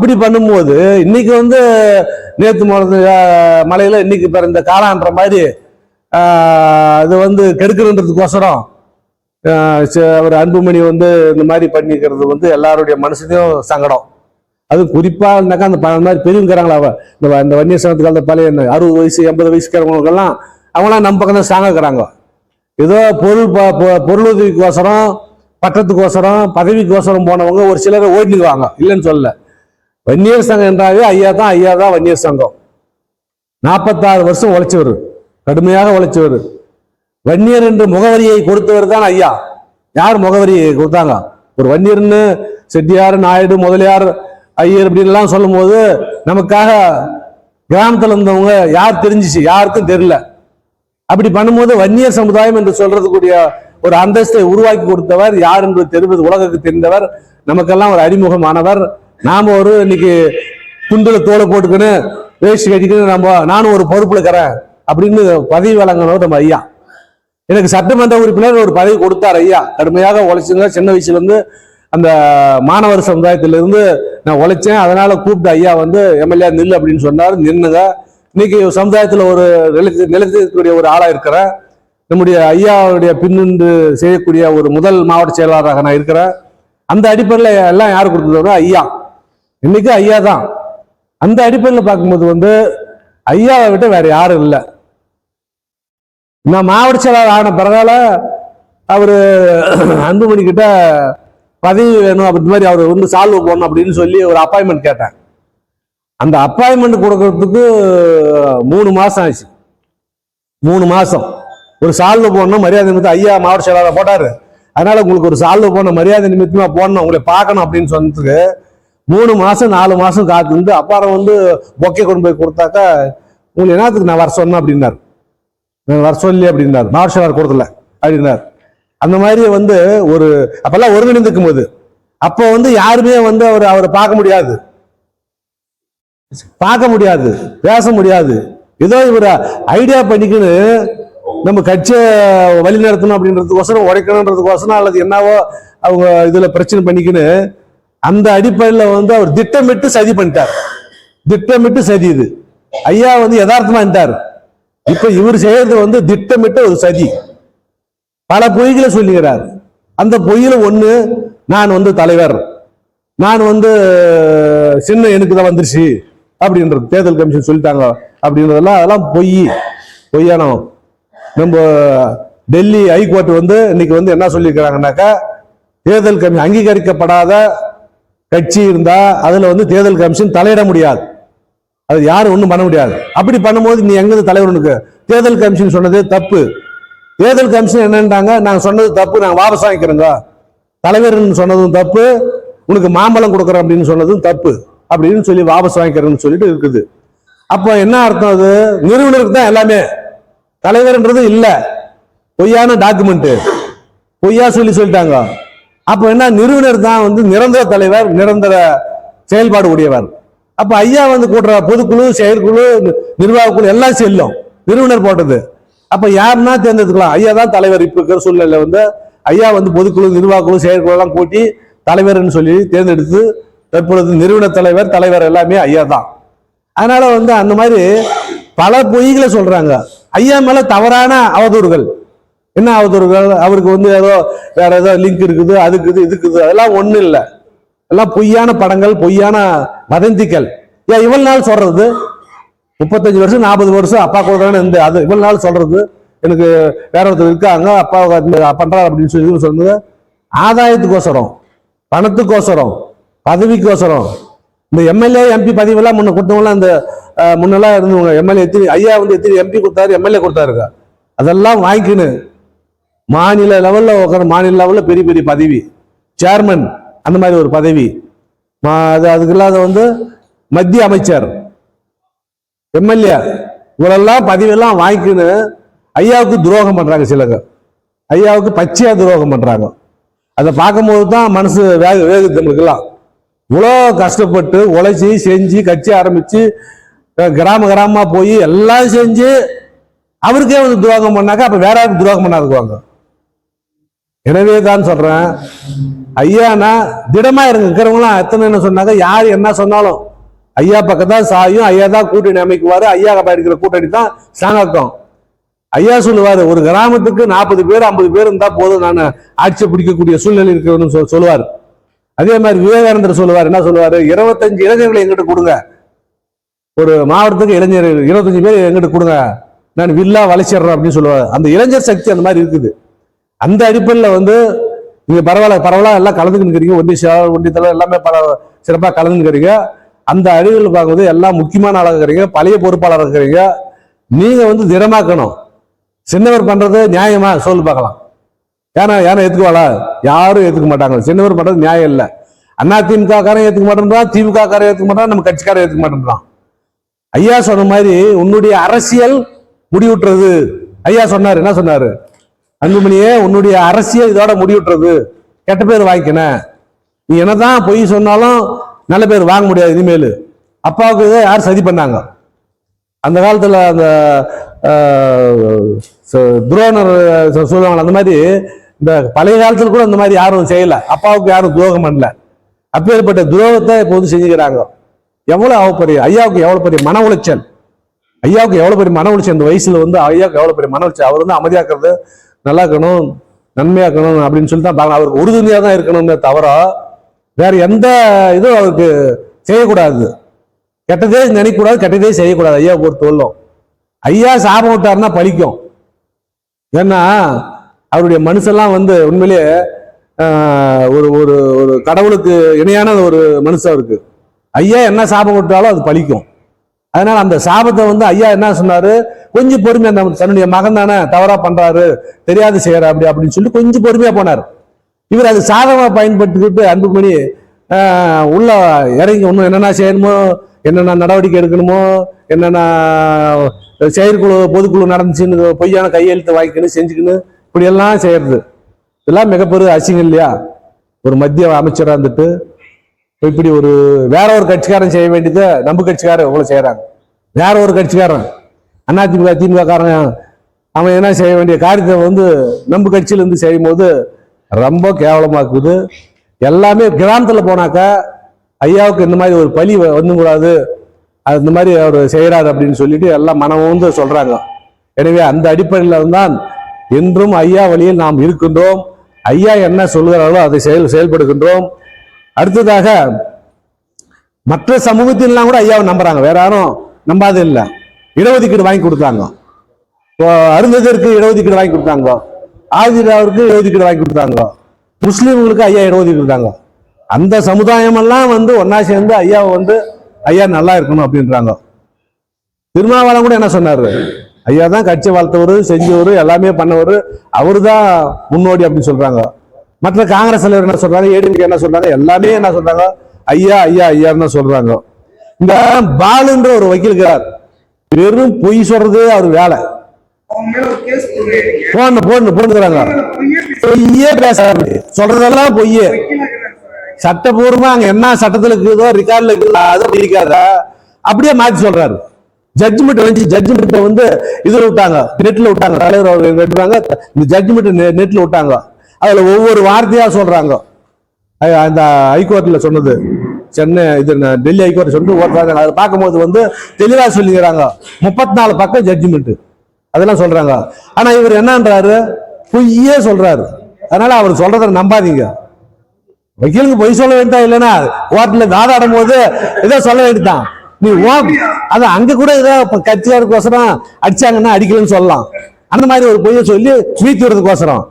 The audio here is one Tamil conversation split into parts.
அப்படி பண்ணும்போது இன்னைக்கு வந்து நேற்று முளைச்ச, மலையில் மலையில இன்னைக்கு பிறந்த காளான்ற மாதிரி அது வந்து கெடுக்கணுன்றதுக்கோசரம் ச- அவர் அன்புமணி வந்து இந்த மாதிரி பண்ணிக்கிறது வந்து எல்லாருடைய மனசுலையும் சங்கடம். அது குறிப்பாக இருந்தாக்கா அந்த ப- மாதிரி பெரியவங்கிறாங்களா அவ இந்த இந்த வன்னியர் சங்கத்து பழைய அறுபது வயசு எண்பது வயசுக்கிறவங்களுக்கெல்லாம் அவங்களாம் நம்ம பக்கம் தான் சாங்கிறாங்க இருக்கிறாங்க. ஏதோ பொருள் ப- பொ- பொருளுதவிக்கோசரம் பட்டத்துக்கோசரம் பதவிக்கோசரம் போனவங்க ஒரு சிலர் ஓடிக்குவாங்க இல்லைன்னு சொல்லலை. வன்னியர் சங்கம் என்றாவே ஐயா தான் ஐயா தான் வன்னியர் சங்கம். நாற்பத்தாறு வருஷம் உழைச்சவர் கடுமையாக உழைச்சவர். வன்னியர் என்று முகவரியை கொடுத்தவர் தான் ஐயா. யார் முகவரியை கொடுத்தாங்க? ஒரு வன்னியர்னு செட்டியார் நாயுடு முதலியார் ஐயர் அப்படின்லாம் சொல்லும்போது நமக்காக கிராமத்தில் இருந்தவங்க யார் தெரிஞ்சிச்சு? யாருக்கும் தெரியல. அப்படி பண்ணும்போது வன்னியர் சமுதாயம் என்று சொல்றதுக்குரிய ஒரு அந்தஸ்தை உருவாக்கி கொடுத்தவர். யார் என்று தெரிவது உலகத்துக்கு தெரிந்தவர். நமக்கெல்லாம் ஒரு அறிமுகமானவர். நாம ஒரு இன்னைக்கு துண்டுல தோலை போட்டுக்கின்னு வேஷ்டி கட்டிக்கின்னு நம்ம நானும் ஒரு பொறுப்பில் இருக்கிறேன் அப்படின்னு பதவி வழங்கினவர் நம்ம ஐயா. எனக்கு சட்டமன்ற உறுப்பினர் ஒரு பதவி கொடுத்தார் ஐயா. கடுமையாக உழைச்சுங்க. சின்ன வயசுல இருந்து அந்த மாணவர் சமுதாயத்திலிருந்து நான் உழைச்சேன். அதனால கூப்பிட்டு ஐயா வந்து எம்எல்ஏ நில்லு அப்படின்னு சொன்னார். நின்னுங்க. இன்னைக்கு சமுதாயத்தில் ஒரு நிலத்து நிலத்திற்குரிய ஒரு ஆளாக இருக்கிறேன். நம்முடைய ஐயாவுடைய பின்னின்று செய்யக்கூடிய ஒரு முதல் மாவட்ட செயலாளராக நான் இருக்கிறேன். அந்த அடிப்படையில் எல்லாம் யார் கொடுத்ததோ ஐயா. இன்னைக்கு ஐயா தான். அந்த அடிப்படையில் பார்க்கும்போது வந்து ஐயாவை விட்டு வேற யாரும் இல்லை. நான் மாவட்ட செயலாளர் ஆன பிறகால அவரு அன்புமணி கிட்ட பதவி வேணும் அப்படி மாதிரி அவர் வந்து சால்வ் போடணும் அப்படின்னு சொல்லி ஒரு அப்பாயின்மெண்ட் கேட்டேன். அந்த அப்பாயின்மெண்ட் கொடுக்கறதுக்கு மூணு மாசம் ஆச்சு. மூணு மாசம். ஒரு சால்வ் போடணும் மரியாதை நிமித்தம் ஐயா மாவட்ட செயலாளர் போட்டாரு. அதனால உங்களுக்கு ஒரு சால்வ் போடணும் மரியாதை நிமித்தமா போடணும் உங்களை பார்க்கணும் அப்படின்னு சொன்னதுக்கு மூணு மாதம் நாலு மாதம் காத்து இருந்து அப்புறம் வந்து பொக்கே கொண்டு போய் கொடுத்தாக்கா உங்களுக்கு என்னத்துக்கு நான் வர சொன்னேன்? அப்படின்னார். நான் வர சொல்லி அப்படின்னார். மாவட்ட செயலாளர் கொடுக்கல அப்படின்னார். அந்த மாதிரி வந்து ஒரு அப்பெல்லாம் ஒருங்கிணைந்திருக்கும் போது அப்போ வந்து யாருமே வந்து அவர் அவரை பார்க்க முடியாது. பார்க்க முடியாது பேச முடியாது. ஏதோ இவர் ஐடியா பண்ணிக்கின்னு நம்ம கட்சியை வழி நடத்தணும் அப்படின்றதுக்கோசரம் உடைக்கணுன்றதுக்கோசரம் அல்லது என்னவோ அவங்க இதில் பிரச்சனை பண்ணிக்கின்னு அந்த அடிப்படையில் வந்து அவர் திட்டமிட்டு சதி பண்ணிட்டார். திட்டமிட்டு சதி இது. ஐயா வந்து யதார்த்தமா இருந்தார். இப்ப இவர் செய்யறது வந்து திட்டமிட்ட ஒரு சதி. பல பொய்களை சொல்லுகிறார். அந்த பொய்யில ஒண்ணு நான் வந்து தலைவர். நான் வந்து சின்ன எனக்கு தான் வந்துருச்சு. அப்படின்றது தேர்தல் கமிஷன் சொல்லிட்டாங்க அப்படின்றதெல்லாம் அதெல்லாம் பொய். பொய்யானவன் நம்ம டெல்லி ஹைகோர்ட் வந்து இன்னைக்கு வந்து என்ன சொல்லியிருக்கிறாங்கன்னாக்கா தேர்தல் கமிஷன் அங்கீகரிக்கப்படாத கட்சி இருந்தா அதுல வந்து தேர்தல் கமிஷன் தலையிட முடியாது. அது யாரும் ஒன்றும் பண்ண முடியாது. அப்படி பண்ணும்போது நீ எங்கிருந்து தலைவர் உனக்கு? தேர்தல் கமிஷன் சொன்னது தப்பு. தேர்தல் கமிஷன் என்னன்றாங்க நாங்கள் சொன்னது தப்பு நாங்கள் வாபஸ் வாங்கிக்கிறோங்க. தலைவர்னு சொன்னதும் தப்பு உனக்கு மாம்பழம் கொடுக்குறோம் அப்படின்னு சொன்னதும் தப்பு அப்படின்னு சொல்லி வாபஸ் வாங்கிக்கிறேன்னு சொல்லிட்டு இருக்குது. அப்போ என்ன அர்த்தம் அது? நிறுவனருக்கு தான் எல்லாமே. தலைவர்ன்றது இல்லை. பொய்யான டாக்குமெண்ட்டு பொய்யா சொல்லி சொல்லிட்டாங்க. அப்போ என்ன நிறுவனர் தான் வந்து நிரந்தர தலைவர் நிரந்தர செயல்பாடு உடையவர். அப்ப ஐயா வந்து கூட்டுற பொதுக்குழு செயற்குழு நிர்வாகக்குழு எல்லாம் செல்லும். நிறுவனர் போட்டது. அப்ப யாருன்னா தேர்ந்தெடுக்கலாம் ஐயா தான் தலைவர். இப்ப இருக்கிற சூழ்நிலை வந்து ஐயா வந்து பொதுக்குழு நிர்வாகக்குழு செயற்குழு எல்லாம் கூட்டி தலைவர்னு சொல்லி தேர்ந்தெடுத்து தற்பொழுது நிறுவன தலைவர் தலைவர் எல்லாமே ஐயா தான். அதனால வந்து அந்த மாதிரி பல பொய்களை சொல்றாங்க. ஐயா மேல தவறான அவதூறுகள். என்ன அவதூறுகள் அவருக்கு வந்து ஏதோ வேற ஏதோ லிங்க் இருக்குது அதுக்குது இதுக்குது அதெல்லாம் ஒன்றும் இல்லை. எல்லாம் பொய்யான படங்கள் பொய்யான வதந்திகள். ஏன் இவ்வளவு நாள் சொல்றது? முப்பத்தஞ்சு வருஷம் நாற்பது வருஷம் அப்பா கூட தானே இருந்து. அது இவ்வளவு நாள் சொல்றது? எனக்கு வேற ஒருத்தர் இருக்காங்க அப்பா இந்த பண்றாரு அப்படின்னு சொல்லி சொன்னது ஆதாயத்துக்கோசரம் பணத்துக்கோசரம் பதவிக்கோசரம். இந்த எம்எல்ஏ எம்பி பதவியெல்லாம் முன்ன கொடுத்தவங்களாம் இந்த முன்னெல்லாம் இருந்தவங்க. எம்எல்ஏ எத்தனை ஐயா வந்து எத்தனை எம்பி கொடுத்தாரு எம்எல்ஏ கொடுத்தாருங்க அதெல்லாம் வாங்கிக்கின்னு மாநில லெவலில் உட்கார மாநில லெவலில் பெரிய பெரிய பதவி. சேர்மன் அந்த மாதிரி ஒரு பதவி. அது அதுக்கு இல்லாத வந்து மத்திய அமைச்சர் எம்எல்ஏ இவரெல்லாம் பதவியெல்லாம் வாங்கிக்கின்னு ஐயாவுக்கு துரோகம் பண்ணுறாங்க சிலங்க ஐயாவுக்கு பச்சையாக துரோகம் பண்ணுறாங்க அதை பார்க்கும்போது தான் மனசு வேக வேகுது நம்மளுக்கெல்லாம். இவ்வளோ கஷ்டப்பட்டு உழைச்சி செஞ்சு கட்சி ஆரம்பித்து கிராம கிராமமாக போய் எல்லாம் செஞ்சு அவருக்கே வந்து துரோகம் பண்ணாக்க அப்போ வேற யாருக்கு துரோகம் பண்ணாதுக்குவாங்க எனவே தான் சொல்றேன். ஐயானா திடமா இருங்க. இருக்கிறவங்களாம் எத்தனை என்ன சொன்னாங்க? யார் என்ன சொன்னாலும். ஐயா பக்கம் தான் சாயும் ஐயா தான் கூட்டணி அமைக்குவாரு. ஐயா இருக்கிற கூட்டணி தான் ஸ்ட்ராங்காக்கும் ஐயா சொல்லுவாரு ஒரு கிராமத்துக்கு நாற்பது பேர் ஐம்பது பேர் இருந்தா போதும். நான் ஆட்சி பிடிக்கக்கூடிய சூழ்நிலை இருக்கணும் சொல் சொல்லுவார். அதே மாதிரி விவேகானந்தர் சொல்லுவார் என்ன சொல்லுவாரு? இருபத்தஞ்சு இளைஞர்களை எங்கிட்ட கொடுங்க. ஒரு மாவட்டத்துக்கு இளைஞர் இருபத்தஞ்சு பேர் எங்கிட்ட கொடுங்க. நான் வில்லா வளைச்சிடுறேன் அப்படின்னு சொல்லுவார். அந்த இளைஞர் சக்தி அந்த மாதிரி இருக்குது. அந்த அடிப்படையில் வந்து நீங்கள் பரவாயில்ல பரவாயில்ல எல்லாம் கலந்துக்கிட்டு ஒன்றிய செயலாளர் ஒன்றிய தலைவர் எல்லாமே பல சிறப்பாக கலந்துக்கிறீங்க அந்த அடிவில் பார்க்கும்போது எல்லாம் முக்கியமான ஆளாக இருக்கிறீங்க. பழைய பொறுப்பாளர் இருக்கிறீங்க. நீங்கள் வந்து திடமாக்கணும். சின்னவர் பண்ணுறது நியாயமா? சொல்லு பார்க்கலாம். ஏன்னா ஏன்னா ஏற்றுக்குவாளா யாரும் ஏற்றுக்க மாட்டாங்க. சின்னவர் பண்ணுறது நியாயம் இல்லை. அண்ணா திமுக காரன் ஏத்துக்க மாட்டேன்றான். திமுக காரன் ஏற்றுக்க மாட்டான் நம்ம கட்சிக்காரன் ஏற்றுக்க மாட்டேன்றான். ஐயா சொன்ன மாதிரி உன்னுடைய அரசியல் முடிவுட்டுறது ஐயா சொன்னார் என்ன சொன்னார்? அன்புமணியே உன்னுடைய அரசியல் இதோட முடிவுட்டுறது கெட்ட பேர் வாங்கிக்கின. நீ என்னதான் பொய் சொன்னாலும் நல்ல பேர் வாங்க முடியாது இனிமேல். அப்பாவுக்கு இதை யார் சதி பண்ணாங்க? அந்த காலத்தில் அந்த ச- துரோணர் சொல்லுவாங்க அந்த மாதிரி இந்த பழைய காலத்தில் கூட அந்த மாதிரி யாரும் செய்யலை. அப்பாவுக்கு யாரும் துரோகம் பண்ணல. அப்பேற்பட்ட துரோகத்தை இப்போது செஞ்சுக்கிறாங்க. எவ்வளோ அவ்வளோ பெரிய ஐயாவுக்கு எவ்வளோ பெரிய மன உளைச்சல். ஐயாவுக்கு எவ்வளோ பெரிய மன உளைச்சல். இந்த வயசில் வந்து ஐயாவுக்கு எவ்வளோ பெரிய மன உளைச்சல். அவர் வந்து அமைதியாக்குறது நல்லா இருக்கணும் நன்மையாக்கணும் அப்படின்னு சொல்லி தான் பார்க்கணும். அவருக்கு உறுதுணையாக தான் இருக்கணும்னு தவிர வேற எந்த இதுவும் அவருக்கு செய்யக்கூடாது. கெட்டதே நினைக்கக்கூடாது கெட்டதே செய்யக்கூடாது. ஐயா பொறுத்தவரையிலும் ஐயா சாபம் விட்டாருன்னா பலிக்கும் ஏன்னா அவருடைய மனுஷெல்லாம் வந்து உண்மையிலேயே ஒரு ஒரு ஒரு கடவுளுக்கு இணையான ஒரு மனுஷன் இருக்கு ஐயா என்ன சாபம் விட்டாலும் அது பலிக்கும் அதனால அந்த சாபத்தை வந்து ஐயா என்ன சொன்னாரு? கொஞ்சம் பொறுமையா அந்த தன்னுடைய மகன் தானே தவறா பண்றாரு தெரியாது செய்யற அப்படி அப்படின்னு சொல்லி கொஞ்சம் பொறுமையா போனார். இவர் அது சாதகமா பயன்படுத்திக்கிட்டு அன்புமணி உள்ள இறங்கி இன்னும் என்னென்ன செய்யணுமோ என்னென்ன நடவடிக்கை எடுக்கணுமோ என்னென்ன செயற்குழு பொதுக்குழு நடந்துச்சுன்னு பொய்யான கையெழுத்து வாங்கிக்கணும் செஞ்சுக்கணும் இப்படி எல்லாம் செய்யறது. இதெல்லாம் மிகப்பெரிய அசிங்கம் இல்லையா? ஒரு மத்திய அமைச்சராக இருந்துட்டு இப்படி ஒரு வேற ஒரு கட்சிக்காரன் செய்ய வேண்டியதை நம்ம கட்சிக்காரன் இவ்வளவு செய்யறாங்க? வேற ஒரு கட்சிக்காரன். அதிமுக திமுக காரன் அவன் என்ன செய்ய வேண்டிய காரியத்தை வந்து நம்ம கட்சியில இருந்து செய்யும் போது ரொம்ப கேவலமாக்குது எல்லாமே கிராமத்துல போனாக்கா ஐயாவுக்கு இந்த மாதிரி ஒரு பழி வந்தும் கூடாது அது இந்த மாதிரி அவர் செய்கிறார் அப்படின்னு சொல்லிட்டு எல்லாம் மனமும் வந்து சொல்றாங்க. எனவே அந்த அடிப்படையில் தான் என்றும் ஐயா வழியில் நாம் இருக்கின்றோம். ஐயா என்ன சொல்கிறாரோ அதை செயல் செயல்படுகின்றோம். அடுத்ததாக மற்ற சமூகத்திலாம் கூட ஐயாவை நம்புறாங்க. வேற யாரும் நம்பாத இல்லை. இடஒதுக்கீடு வாங்கி கொடுத்தாங்க. இப்போ அருந்ததற்கு இடஒதுக்கீடு வாங்கி கொடுத்தாங்க. ஆதிராவிற்கு இடஒதுக்கீடு வாங்கி கொடுத்தாங்க. முஸ்லீம்களுக்கு ஐயா இடஒதுக்கீடு கொடுத்தாங்க. அந்த சமுதாயமெல்லாம் வந்து ஒன்னா சேர்ந்து ஐயாவை வந்து ஐயா நல்லா இருக்கணும் அப்படின்றாங்க. திருமாவளம் கூட என்ன சொன்னார்? ஐயா தான் கட்சி வளர்த்தவர் செஞ்சவர் எல்லாமே பண்ணவர் அவரு தான் முன்னோடி அப்படின்னு சொல்றாங்க. மற்ற காங்கிரஸ் தலைவர் என்ன சொல்றாங்க? ஏடிஎம்கே என்ன சொல்றாங்க? எல்லாமே என்ன சொல்றாங்க? ஐயா ஐயா ஐயான்னு தான் சொல்றாங்க. இந்த பாலுன்ற ஒரு வக்கீல் இருக்கிறார் வெறும் பொய் சொல்றது அவர் வேலை. போன்னு போன்னு போட்டுக்கிறாங்க. பொய்யே பேசுறாரு சொல்றதெல்லாம் பொய்யே. சட்டபூர்வமா அங்க என்ன சட்டத்துல இருக்குதோ ரெக்கார்ட்ல இருக்குதோ அதை இருக்காத அப்படியே மாத்தி சொல்றாரு. ஜட்ஜ்மெண்ட் வந்து ஜட்ஜ்மெண்ட் வந்து இதுல விட்டாங்க. நெட்ல விட்டாங்க. தலைவர் அவர் விட்டுறாங்க. இந்த ஜட்ஜ்மெண்ட் நெட்ல விட்டாங்க. அதில் ஒவ்வொரு வார்த்தையாக சொல்கிறாங்க அந்த ஹைகோர்ட்டில் சொன்னது. சென்னை இது டெல்லி ஹைகோர்ட் சொல்லிட்டு ஓட்டுறாங்க அதை பார்க்கும்போது வந்து தெளிவாக சொல்லிக்கிறாங்க. முப்பத்தி நாலு பக்கம் ஜட்ஜ்மெண்ட்டு அதெல்லாம் சொல்கிறாங்க ஆனால் இவர் என்னன்றாரு? பொய்யே சொல்கிறாரு அதனால் அவர் சொல்கிறத நம்பாதீங்க. வக்கீலுக்கு பொய் சொல்ல வேண்டியதா இல்லைன்னா கோர்ட்டில் வாதாடும் போது ஏதோ சொல்ல வேண்டியதான் நீ ஓ அது அங்கே கூட ஏதோ இப்போ கட்சியாருக்கோசரம் அடிச்சாங்கன்னா அடிக்கலன்னு சொல்லலாம். அந்த மாதிரி ஒரு பொய்யை சொல்லி மீத்தி விடுறதுக்கோசரம்.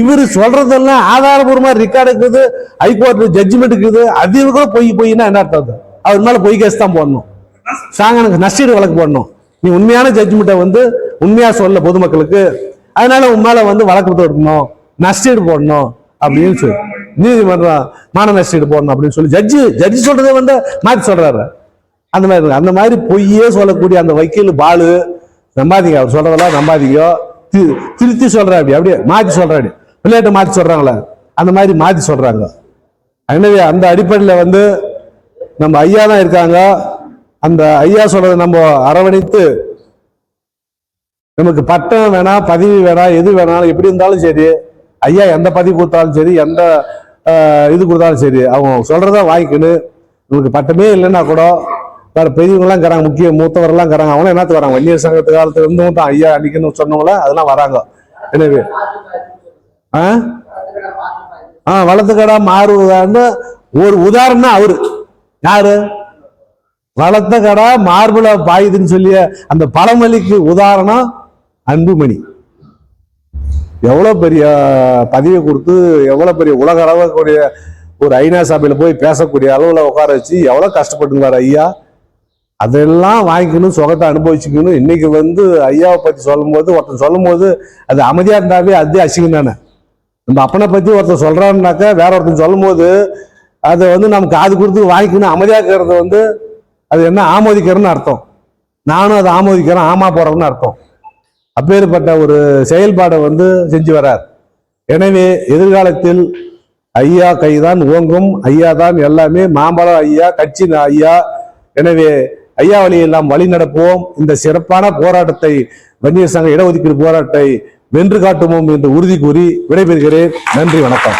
இவர் சொல்றதெல்லாம் ஆதாரபூர்வமா ரெக்கார்டு இருக்குது ஹைகோர்ட் ஜட்ஜ்மெண்ட் இருக்குது. அது கூட பொய் பொய்னா என்ன அர்த்தம் அவர் மேல பொய் கேஸ் தான் போடணும். சாங்கனுக்கு நஷ்டீடு வழக்கு போடணும். நீ உண்மையான ஜட்ஜ்மெண்ட்டை வந்து உண்மையா சொல்ல பொதுமக்களுக்கு அதனால உன் மேல வந்து வழக்கு தொடுக்கணும் நஷ்டீடு போடணும் அப்படின்னு சொல்லி. நீதிமன்றம் மான நஷ்டீடு போடணும் அப்படின்னு சொல்லி. ஜட்ஜு ஜட்ஜி சொல்றதை வந்து மாத்தி சொல்றாரு. அந்த மாதிரி அந்த மாதிரி பொய்யே சொல்லக்கூடிய அந்த வக்கீல் பாலு நம்பாதீங்க. அவர் சொல்றதெல்லாம் நம்பாதீங்க. திருத்தி சொல்றா அப்படி அப்படியே மாத்தி சொல்றாரு பிள்ளைகிட்ட மாத்தி சொல்றாங்களே? அந்த மாதிரி மாத்தி சொல்றாங்க. எனவே அந்த அடிப்படையில் வந்து நம்ம ஐயா தான் இருக்காங்க. அந்த ஐயா சொல்றதை நம்ம அரவணைத்து நமக்கு பட்டம் வேணாம் பதவி வேணாம் எது வேணாலும் எப்படி இருந்தாலும் சரி ஐயா எந்த பதவி கொடுத்தாலும் சரி எந்த இது கொடுத்தாலும் சரி அவங்க சொல்றத வாங்கிக்கணும். நமக்கு பட்டமே இல்லைன்னா கூட வேற பெரியவங்களாம் இருக்கிறாங்க முக்கிய மூத்தவரெல்லாம் இருக்கிறாங்க அவங்களாம் என்னத்துக்கு வராங்க? வன்னியர் சங்கத்து காலத்துல இருந்து தான் ஐயா அன்னைக்குன்னு சொன்னவங்கள அதெல்லாம் வராங்க. எனவே ஆ? ஆ வளர்த்துக்கடா மாறுவதான்னு ஒரு உதாரணம் அவரு. யாரு? வளர்த்த கடா மார்புல பாயுதுன்னு சொல்லிய அந்த பழமொழிக்கு உதாரணம் அன்புமணி. எவ்வளவு பெரிய பதவியை கொடுத்து எவ்வளவு பெரிய உலக அளவுக்கூடிய ஒரு ஐநா சபையில போய் பேசக்கூடிய அளவுல உட்கார வச்சு எவ்வளவு கஷ்டப்பட்டுங்கிறார் ஐயா. அதெல்லாம் வாங்கிக்கணும் சுகத்தை அனுபவிச்சுக்கணும். இன்னைக்கு வந்து ஐயாவை பற்றி சொல்லும்போது ஒருத்தன் சொல்லும்போது அது அமைதியாக இருந்தாவே அதே அசிங்கம் தானே. நம்ம அப்பனை பற்றி ஒருத்தன் சொல்கிறான்னாக்கா வேற ஒருத்தன் சொல்லும்போது அதை வந்து நம்ம காது கொடுத்து வாங்கிக்கணும். அமைதியாக இருக்கிறது வந்து அது என்ன ஆமோதிக்கிறேன்னு அர்த்தம். நானும் அதை ஆமோதிக்கிறேன் ஆமா போகிறேன்னு அர்த்தம். அப்பேற்பட்ட ஒரு செயல்பாடை வந்து செஞ்சு வரார். எனவே எதிர்காலத்தில் ஐயா கைதான் ஓங்கும் ஐயா தான் எல்லாமே மாம்பழம் ஐயா கட்சி ஐயா. எனவே ஐயா வழியை வழி நடப்போம். இந்த சிறப்பான போராட்டத்தை வன்னியர் சங்க இடஒதுக்கீடு போராட்டத்தை வென்று காட்டுவோம் என்று உறுதி கூறி விடைபெறுகிறேன். நன்றி வணக்கம்.